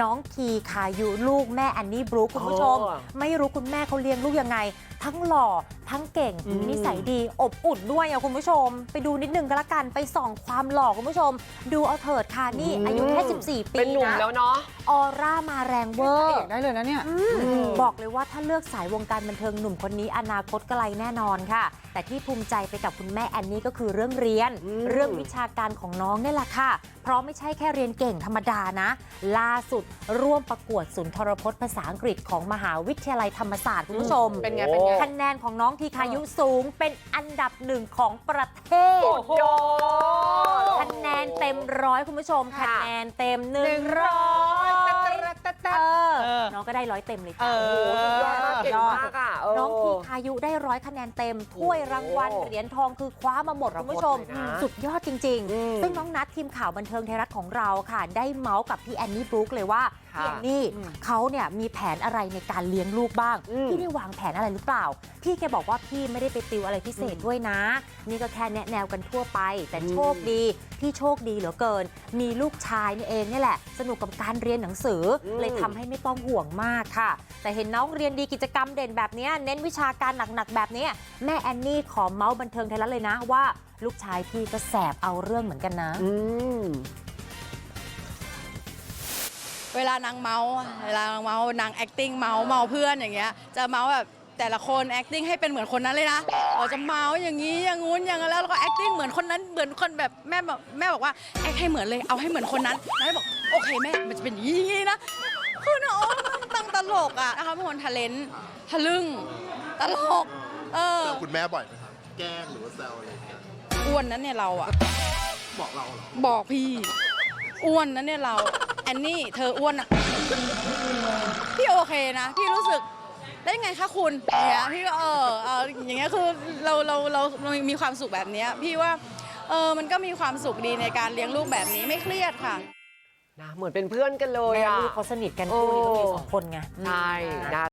น้องทีคายุลูกแม่แอนนี่บรูคคุณผู้ชมอ๋อไม่รู้คุณแม่เขาเลี้ยงลูกยังไงทั้งหล่อ ทั้งเก่งอืมนิสัยดีอบอุ่นด้วยอะคุณผู้ชม ไปดูนิดนึงก็แล้วกันไปส่องความหล่อคุณผู้ชม ดูเอาเถิดค่ะนี่อายุแค่14 ปีเป็นหนุ่มะแล้วเนาะออร่ามาแรงเวอเอร์กได้เลยนะเนี่ยอืมบอกเลยว่าถ้าเลือกสายวงการบันเทิงหนุ่มคนนี้อนาคตไกลแน่นอนค่ะ แต่ที่ภูมิใจไปกับคุณแม่แอนนี่ก็คือเรื่องเรียนอืมเรื่องวิชาการของน้องนี่แหละค่ะ เพราะไม่ใช่แค่เรียนเก่งธรรมดานะ ล่าสุดร่วมประกวดสุนทรพจน์ภาษาอังกฤษของมหาวิทยาลัยธรรมศาสตร์คุณผู้ชมเป็นไงเป็นไงคะแนนของน้องทีคายุสูงเป็นอันดับหนึ่งของประเทศ โอ้โห คะแนนเต็มร้อยคุณผู้ชมค่ะคะแนนเต็มหนึ่งร้อยเออเออ น้องก็ได้ร้อยเต็มเลยเอจ้ะอสุดยอดมากเก่งมากอะเน้องทีคายุได้ร้อยคะแนนเต็มถ้วยรางวัลโอ้เหรียญทองคือคว้ามาหมดรับคุณผู้ชมหมดเลยนะ สุดยอดจริง อืม ๆ ซึ่งน้องนัททีมข่าวบันเทิงไทยรัฐของเราค่ะ ได้เมาส์กับพี่แอนนี่บรู๊คเลยว่าค่ะพี่แอนนี่อืมเขาเนี่ยมีแผนอะไรในการเลี้ยงลูกบ้าง อืมพี่ได้วางแผนอะไรหรือเปล่า พี่แกบอกว่าพี่ไม่ได้ไปติวอะไรพิเศษด้วยนะ นี่ก็แค่แนะแนวกันทั่วไป แต่อืม โชคดี พี่โชคดีเหลือเกิน มีลูกชายนี่เองนี่แหละ สนุกกับการเรียนหนังสืออม เลยทำให้ไม่ต้องห่วงมากค่ะ แต่เห็นน้องเรียนดีกิจกรรมเด่นแบบเนี้ยเน้นวิชาการหนักๆแบบเนี้ยแม่แอนนี่ขอเมาส์บันเทิงไทยรัฐเลยนะว่า ลูกชายพี่ก็แสบเอาเรื่องเหมือนกันนะอืมเวลานางเมาส์อะเวลานางเมาส์นาง acting เมาส์เมาเพื่อนอย่างเงี้ยจะเมาส์แบบแต่ละคน acting ให้เป็นเหมือนคนนั้นเลยนะเราจะเมาส์อย่างนี้อย่างงู้นอย่างนั้นแล้วเราก็ acting เหมือนคนนั้นเหมือนคนแบบแม่บอกแม่บอกว่า act ให้เหมือนเลยเอาให้เหมือนคนนั้นแล้วบอกโอเคแม่มันจะเป็นอย่างนี้นะ คือน้องตั้งตลกอะนะคะเป็นคนทะเลนทะลึ่ง ตลก เออเจอคุณแม่บ่อยไหมครับแกล้งหรือว่าแซวอะไรอย่างเงี้ยอ้วนนั้นเนี่ยเราอะ บอกเราเหรอบอกพี่ อ้วนนะเนี่ยเราแอนนี่เธออ้วนอะพี่โอเคนะ พี่รู้สึกได้ไงคะคุณอย่างเงี้ยพี่ก็เออเอออย่างเงี้ยคือเราเราเราเรามีความสุขแบบเนี้ยพี่ว่าเออมันก็มีความสุขดีในการเลี้ยงลูกแบบนี้ไม่เครียดค่ะ นะเหมือนเป็นเพื่อนกันเลยแม่อะ ลูกเขาสนิทกันคู่นี้ก็มีสองคนไง ใช่นะ